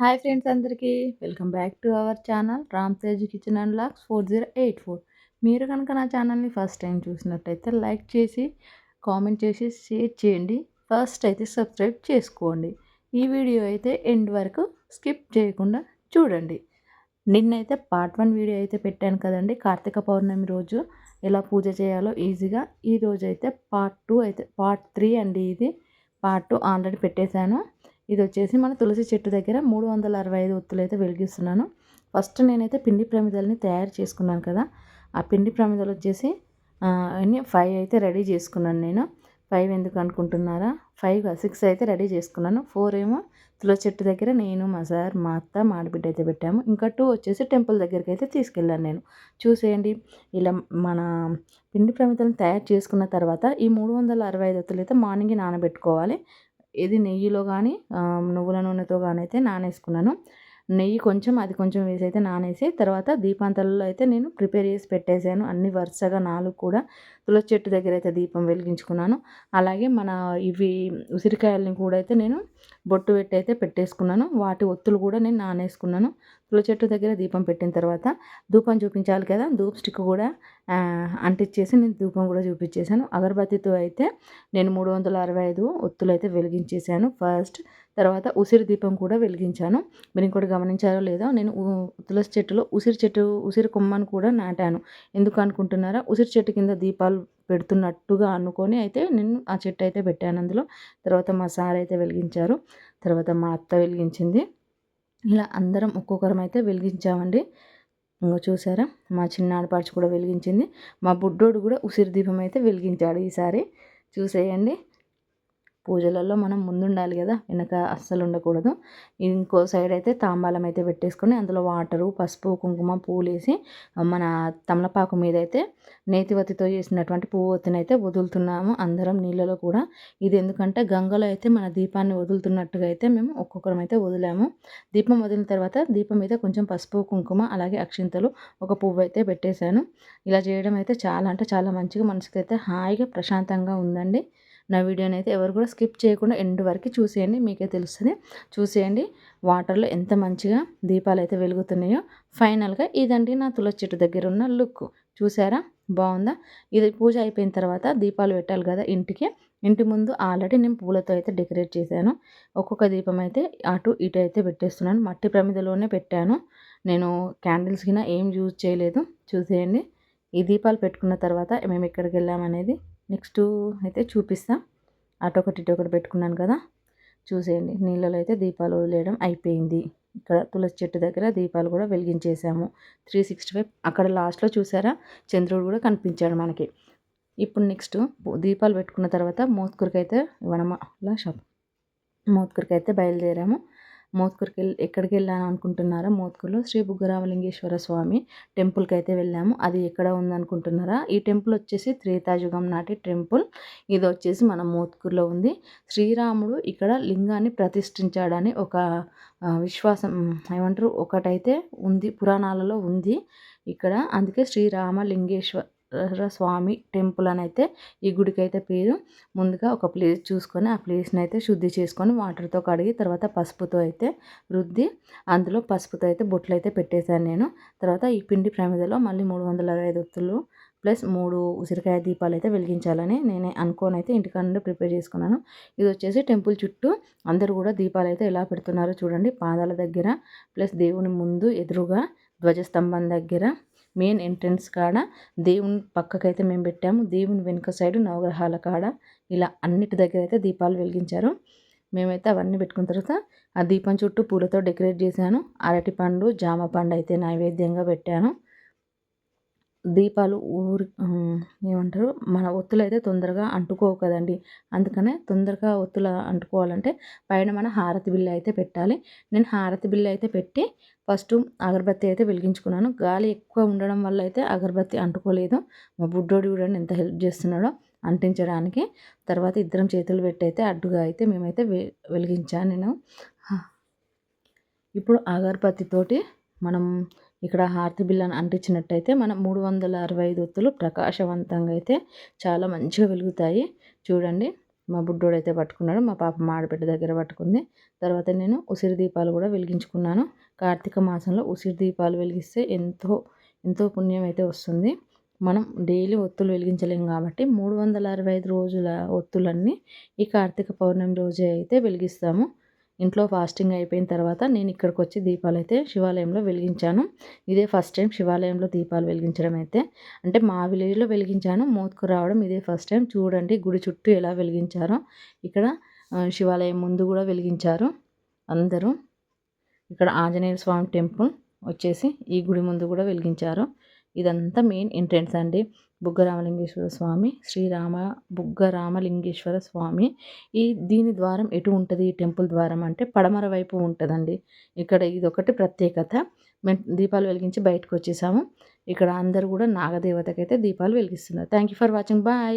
Hi friends అందరికీ. Welcome back to our channel Ram Tej kitchen and lakhs four zero eight four. మీరు కనుక నా ఛానల్ని ఫస్ట్ టైం చూసినట్టయితే లైక్ చేసి కామెంట్ చేసి షేర్ చేయండి. ఫస్ట్ అయితే సబ్స్క్రైబ్ చేసుకోండి. ఈ వీడియో అయితే ఎండ్ వరకు స్కిప్ చేయకుండా చూడండి. నిన్నైతే పార్ట్ వన్ వీడియో అయితే పెట్టాను కదండి కార్తీక పౌర్ణమి రోజు. ఎలా పూజ చేయాలో ఈజీగా ఈ అయితే పార్ట్ టూ అయితే పార్ట్ త్రీ అండి ఇది. పార్ట్ టూ ఆల్రెడీ పెట్టేశాను. ఇది వచ్చేసి మన తులసి చెట్టు దగ్గర మూడు వందల అరవై ఐదు ఒత్తులు అయితే వెలిగిస్తున్నాను. ఫస్ట్ నేనైతే పిండి ప్రమిదల్ని తయారు చేసుకున్నాను కదా ఆ పిండి ప్రమిదలు వచ్చేసి అన్నీ ఫైవ్ అయితే రెడీ చేసుకున్నాను నేను. ఫైవ్ ఎందుకు అనుకుంటున్నారా? ఫైవ్ సిక్స్ అయితే రెడీ చేసుకున్నాను. ఫోర్ ఏమో తులసి చెట్టు దగ్గర నేను మా సార్ మా అత్త మాడిబిడ్డ అయితే పెట్టాము. ఇంకా టూ వచ్చేసి టెంపుల్ దగ్గరికి అయితే తీసుకెళ్ళాను నేను. చూసేయండి ఇలా మన పిండి ప్రమితలను తయారు చేసుకున్న తర్వాత ఈ మూడు వందల అరవై ఐదు అయితే మార్నింగ్ నానబెట్టుకోవాలి. ఇది నెయ్యిలో కానీ నువ్వుల నూనెతో కానీ అయితే నానేసుకున్నాను. నెయ్యి కొంచెం అది కొంచెం వేసి అయితే నానేసి తర్వాత దీపాంతలలో అయితే నేను ప్రిపేర్ చేసి పెట్టేశాను అన్ని వరుసగా నాలుగు కూడా తులసి చెట్టు దగ్గర అయితే దీపం వెలిగించుకున్నాను. అలాగే మన ఇవి ఉసిరికాయలని కూడా అయితే నేను బొట్టు పెట్టి అయితే పెట్టేసుకున్నాను. వాటి ఒత్తులు కూడా నేను నానేసుకున్నాను. తుల చెట్టు దగ్గర దీపం పెట్టిన తర్వాత ధూపం చూపించాలి కదా ధూప్ స్టిక్ కూడా అంటించేసి నేను ధూపం కూడా చూపించేశాను. అగరబత్తితో అయితే నేను మూడు వందల అరవై ఐదు ఒత్తులు అయితే వెలిగించేశాను ఫస్ట్. తర్వాత ఉసిరి దీపం కూడా వెలిగించాను. మీరు ఇంకోటి గమనించారో లేదో నేను తులసి చెట్టులో ఉసిరి చెట్టు ఉసిరి కొమ్మను కూడా నాటాను. ఎందుకు అనుకుంటున్నారా? ఉసిరి చెట్టు కింద దీపాలు పెడుతున్నట్టుగా అనుకొని అయితే నేను ఆ చెట్టు అయితే పెట్టాను అందులో. తర్వాత మా సార్ అయితే వెలిగించారు. తర్వాత మా అత్త వెలిగించింది. ఇలా అందరం ఒక్కొక్కరం అయితే వెలిగించామండి. ఇంకో చూసారా? మా చిన్న ఆడపడుచు కూడా వెలిగించింది. మా బుడ్డోడు కూడా ఉసిరి దీపం అయితే వెలిగించాడు ఈసారి. చూసేయండి. పూజలలో మనం ముందుండాలి కదా వెనక అస్సలు ఉండకూడదు. ఇంకో సైడ్ అయితే తాంబాలం అయితే పెట్టేసుకొని అందులో వాటరు పసుపు కుంకుమ పూలు వేసి మన తమలపాకు మీద అయితే నేతివతితో చేసినటువంటి పువ్వు ఒత్తినైతే వదులుతున్నాము అందరం నీళ్ళలో కూడా. ఇది ఎందుకంటే గంగలో అయితే మన దీపాన్ని వదులుతున్నట్టుగా అయితే మేము ఒక్కొక్కరం అయితే వదిలాము. దీపం వదిలిన తర్వాత దీపం మీద కొంచెం పసుపు కుంకుమ అలాగే అక్షింతలు ఒక పువ్వు అయితే పెట్టేశాను. ఇలా చేయడం అయితే చాలా అంటే చాలా మంచిగా మనసుకైతే అయితే హాయిగా ప్రశాంతంగా ఉందండి. నా వీడియోని అయితే ఎవరు కూడా స్కిప్ చేయకుండా ఎండ్ వరకు చూసేయండి మీకే తెలుస్తుంది. చూసేయండి వాటర్లో ఎంత మంచిగా దీపాలు అయితే వెలుగుతున్నాయో. ఫైనల్గా ఇదండి నా తులసి చెట్టు దగ్గర ఉన్న లుక్. చూసారా? బాగుందా? ఇది పూజ అయిపోయిన తర్వాత దీపాలు పెట్టాలి కదా ఇంటికి. ఇంటి ముందు ఆల్రెడీ నేను పూలతో అయితే డెకరేట్ చేశాను. ఒక్కొక్క దీపం అయితే అటు ఇటు అయితే పెట్టేస్తున్నాను. మట్టి ప్రమిదలోనే పెట్టాను. నేను క్యాండిల్స్ కింద ఏం యూజ్ చేయలేదు. చూసేయండి. ఈ దీపాలు పెట్టుకున్న తర్వాత మేము ఎక్కడికి వెళ్ళామనేది? నెక్స్ట్ అయితే చూపిస్తాం. అటు ఒకటి ఇటు ఒకటి పెట్టుకున్నాను కదా. చూసేయండి. నీళ్ళలో అయితే దీపాలు వదిలేయడం అయిపోయింది. ఇక్కడ తులసి చెట్టు దగ్గర దీపాలు కూడా వెలిగించేసాము త్రీ సిక్స్టీ ఫైవ్ అక్కడ లాస్ట్లో చూసారా? చంద్రుడు కూడా కనిపించాడు మనకి. ఇప్పుడు నెక్స్ట్ దీపాలు పెట్టుకున్న తర్వాత మోత్కూరికి అయితే ఇవ్వడం షాప్. మోత్కూరికి అయితే బయలుదేరాము. మోత్కూరుకి వెళ్ళి ఎక్కడికి వెళ్ళాను అనుకుంటున్నారా? మోత్కూరులో శ్రీ బుగ్గరామలింగేశ్వర స్వామి టెంపుల్కి అయితే వెళ్ళాము. అది ఎక్కడ ఉందనుకుంటున్నారా? ఈ టెంపుల్ వచ్చేసి త్రేతాయుగం నాటి టెంపుల్. ఇది వచ్చేసి మన మోత్కూరులో ఉంది. శ్రీరాముడు ఇక్కడ లింగాన్ని ప్రతిష్ఠించాడని ఒక విశ్వాసం ఏమంటారు? ఒకటైతే ఉంది పురాణాలలో ఉంది. ఇక్కడ అందుకే శ్రీరామలింగేశ్వర స్వామి టెంపుల్ అని అయితే ఈ గుడికి అయితే పేరు. ముందుగా ఒక ప్లేస్ చూసుకొని ఆ ప్లేస్ని అయితే శుద్ధి చేసుకొని వాటర్తో కడిగి తర్వాత పసుపుతో అయితే రుద్ది అందులో పసుపుతో అయితే బొట్లు అయితే పెట్టేశాను నేను. తర్వాత ఈ పిండి ప్రమిదలో మళ్ళీ మూడు వందల అరవై ఒత్తులు ప్లస్ మూడు ఉసిరికాయ దీపాలు అయితే వెలిగించాలని నేనే అనుకోని అయితే ఇంటికాడ ప్రిపేర్ చేసుకున్నాను. ఇది వచ్చేసి టెంపుల్ చుట్టూ అందరూ కూడా దీపాలు అయితే ఎలా పెడుతున్నారో చూడండి. పాదాల దగ్గర ప్లస్ దేవుని ముందు ఎదురుగా ధ్వజస్తంభం దగ్గర మెయిన్ ఎంట్రన్స్ కాడ దేవుని పక్కకైతే మేము పెట్టాము. దేవుని వెనుక సైడు నవగ్రహాల కాడ ఇలా అన్నిటి దగ్గర అయితే దీపాలు వెలిగించారు. మేమైతే అవన్నీ పెట్టుకున్న తర్వాత ఆ దీపం చుట్టూ పూలతో డెకరేట్ చేశాను. అరటి పండు జామ పండు అయితే నైవేద్యంగా పెట్టాను. దీపాలు ఊరి ఏమంటారు? మన ఒత్తులు అయితే తొందరగా అంటుకోవు కదండి. అందుకనే తొందరగా ఒత్తులు అంటుకోవాలంటే పైన మన హారతి బిల్లు అయితే పెట్టాలి. నేను హారతి బిల్లు అయితే పెట్టి ఫస్ట్ అగరబత్తి అయితే వెలిగించుకున్నాను. గాలి ఎక్కువ ఉండడం వల్ల అయితే అగరబత్తి అంటుకోలేదు. మా బుడ్డోడు కూడా ఎంత హెల్ప్ చేస్తున్నాడో అంటించడానికి. తర్వాత ఇద్దరం చేతులు పెట్టి అయితే అడ్డుగా అయితే మేమైతే వెలిగించాను నేను. ఇప్పుడు అగరబత్తితోటి మనం ఇక్కడ హారతి బిల్లను అంటించినట్టయితే మనం మూడు వందల అరవై ఐదు ఒత్తులు ప్రకాశవంతంగా అయితే చాలా మంచిగా వెలుగుతాయి. చూడండి మా బుడ్డోడు అయితే పట్టుకున్నాడు మా పాప మాడబిడ్డ దగ్గర పట్టుకుంది. తర్వాత నేను ఉసిరి దీపాలు కూడా వెలిగించుకున్నాను. కార్తీక మాసంలో ఉసిరి దీపాలు వెలిగిస్తే ఎంతో ఎంతో పుణ్యం అయితే వస్తుంది. మనం డైలీ ఒత్తులు వెలిగించలేం కాబట్టి మూడు వందల అరవై ఐదు రోజుల ఒత్తులన్నీ ఈ కార్తీక పౌర్ణమి రోజే అయితే వెలిగిస్తాము. ఇంట్లో ఫాస్టింగ్ అయిపోయిన తర్వాత నేను ఇక్కడికి వచ్చి దీపాలు అయితే శివాలయంలో వెలిగించాను. ఇదే ఫస్ట్ టైం శివాలయంలో దీపాలు వెలిగించడం అయితే. అంటే మా విలేజ్లో వెలిగించాను మోత్కు రావడం ఇదే ఫస్ట్ టైం. చూడండి గుడి చుట్టూ ఎలా వెలిగించారో. ఇక్కడ శివాలయం ముందు కూడా వెలిగించారు అందరూ. ఇక్కడ ఆంజనేయ స్వామి టెంపుల్ వచ్చేసి ఈ గుడి ముందు కూడా వెలిగించారు. ఇదంతా మెయిన్ ఎంట్రెన్స్ అండి. బుగ్గరామలింగేశ్వర స్వామి శ్రీరామ బుగ్గరామలింగేశ్వర స్వామి. ఈ దీని ద్వారం ఎటు ఉంటుంది? ఈ టెంపుల్ ద్వారం అంటే పడమర వైపు ఉంటుందండి. ఇక్కడ ఇది ఒకటి ప్రత్యేకత. మేము దీపాలు వెలిగించి బయటకు వచ్చేసాము. ఇక్కడ అందరూ కూడా నాగదేవతకైతే దీపాలు వెలిగిస్తున్నారు. Thank you for watching bye